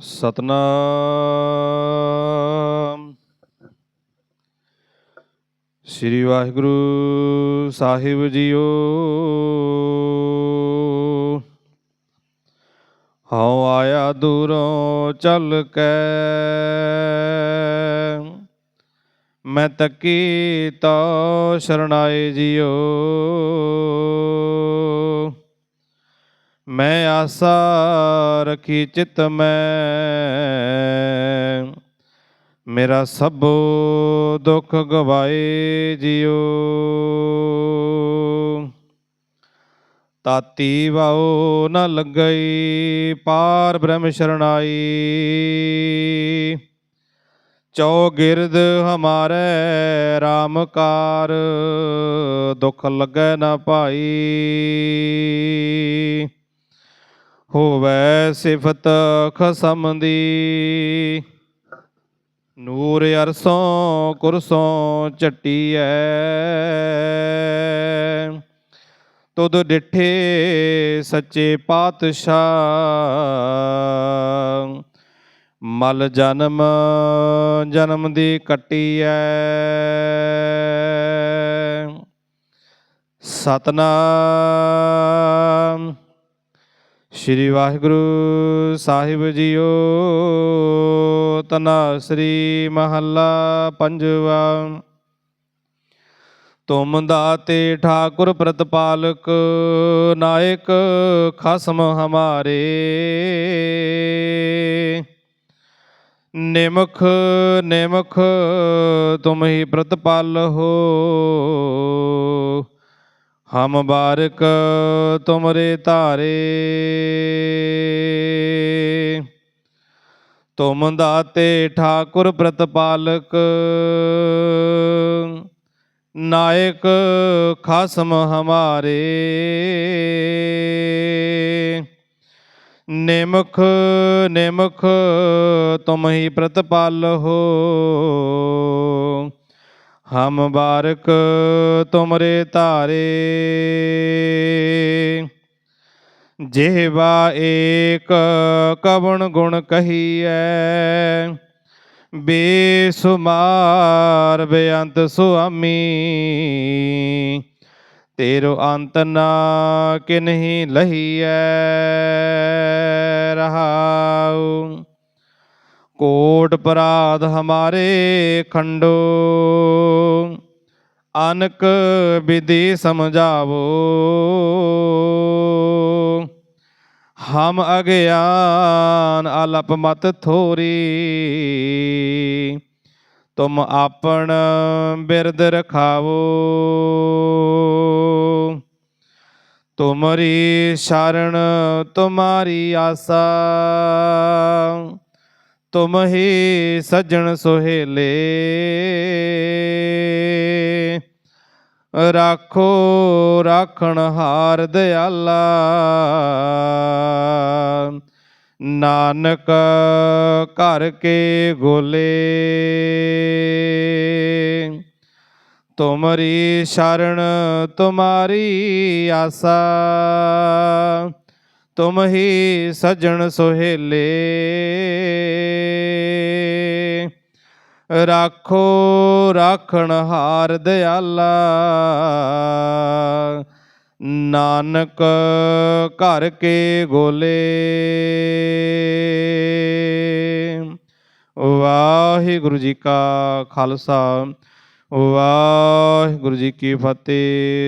ਸਤਨਾਮ। ਸ੍ਰੀ ਵਾਹਿਗੁਰੂ ਸਾਹਿਬ ਜੀਓ। ਹਉ ਆਇਆ ਦੂਰੋਂ ਚੱਲ ਕੇ। ਮੈਂ ਤੱਕੀ ਤਾ ਸ਼ਰਣਾਏ ਜੀਓ। ਮੈਂ ਆਸਾ ਰਖੀ ਚਿਤ ਮੈਂ। ਮੇਰਾ ਸਭ ਦੁੱਖ ਗਵਾਏ ਜਿਉ। ਤਾਤੀ ਵਾਓ ਨ ਲੱਗਈ, ਪਾਰ ਬ੍ਰਹਮ ਸ਼ਰਣਾਈ। ਚੌ ਗਿਰਦ ਹਮਾਰੇ RAM ਦੁੱਖ ਲੱਗੈ ਨਾ ਭਾਈ ਹੋਵੇ ਸਿਫਤ ਖਸਮ ਦੀ। ਨੂਰ ਅਰਸੋਂ ਕੁਰਸੋਂ ਚਟੀਐ ਤੁਧ ਡਿਠੇ ਸੱਚੇ ਪਾਤਸ਼ਾਹ। ਮਲ ਜਨਮ ਜਨਮ ਦੀ ਕੱਟੀ ਕੱਟੀਐ। ਸਤਨਾਮ। ਸ਼੍ਰੀ ਵਾਹਿਗੁਰੂ ਸਾਹਿਬ ਜੀਓ, ਤਨਾ ਸ੍ਰੀ ਮਹੱਲਾ ਪੰਜਵਾ। ਤੁਮ ਦਾਤੇ ਠਾਕੁਰ ਪ੍ਰਤਪਾਲਕ, ਨਾਇਕ ਖਸਮ ਹਮਾਰੇ। ਨਿਮਖ ਨਿਮਖ, ਤੁਮ ਹੀ ਪ੍ਰਤਪਾਲ ਹੋ। ਹਮ ਬਾਰਕ ਤੁਮਰੇ ਧਾਰੇ। ਤੁਮ ਦਾਤੇ ਠਾਕੁਰ ਪ੍ਰਤਪਾਲਕ। ਨਾਇਕ ਖਾਸਮ ਹਮਾਰੇ। ਨਿਮਖ ਨਿਮਖ ਤੁਮ ਹੀ ਪ੍ਰਤਪਾਲ ਹੋ। ਹਮ ਬਾਰਕ ਤੁਮਰੇ ਧਾਰੇ। ਜਿਹਵਾ ਏਕ ਕਵਣ ਗੁਣ ਕਹੀਐ। ਬੇਸੁਮਾਰ ਬੇਅੰਤ ਸੁਆਮੀ। ਤੇਰੋ ਅੰਤ ਨਾ ਕਿਨਹੀ ਲਹੀਐ ਰਹਾਉ। ਕੋਟ ਪਰਾਧ ਹਮਾਰੇ ਖੰਡੋ। ਅਨਕ ਵਿਧੀ ਸਮਝਾਵੋ। ਹਮ ਅਗਿਆਨ ਅਲਪ ਮਤ ਥੋਰੀ। ਤੁਮ ਆਪਣ ਬਿਰਦ ਰਖਾਵੋ। ਤੁਮਰੀ ਸ਼ਰਨ ਤੁਮਾਰੀ ਆਸਾ। ਤੁਮ ਹੀ ਸੱਜਣ ਸੁਹੇਲੇ। ਰਾਖੋ, ਰਾਖਣ ਹਾਰ ਦਿਆਲਾ। ਨਾਨਕ ਘਰ ਕੇ ਗੋਲੇ। ਤੁਮਰੀ ਸ਼ਰਨ, ਤੁਮਾਰੀ ਆਸਾ। ਤੁਮ ਹੀ ਸਜਣ ਸੁਹੇਲੇ। ਰਾਖੋ, ਰਾਖਣ ਹਾਰ ਦਿਆਲਾ। ਨਾਨਕ ਘਰ ਕੇ ਗੋਲੇ। ਵਾਹਿਗੁਰੂ ਜੀ ਕਾ ਖਾਲਸਾ, ਵਾਹਿਗੁਰੂ ਜੀ ਕੀ ਫਤਿਹ।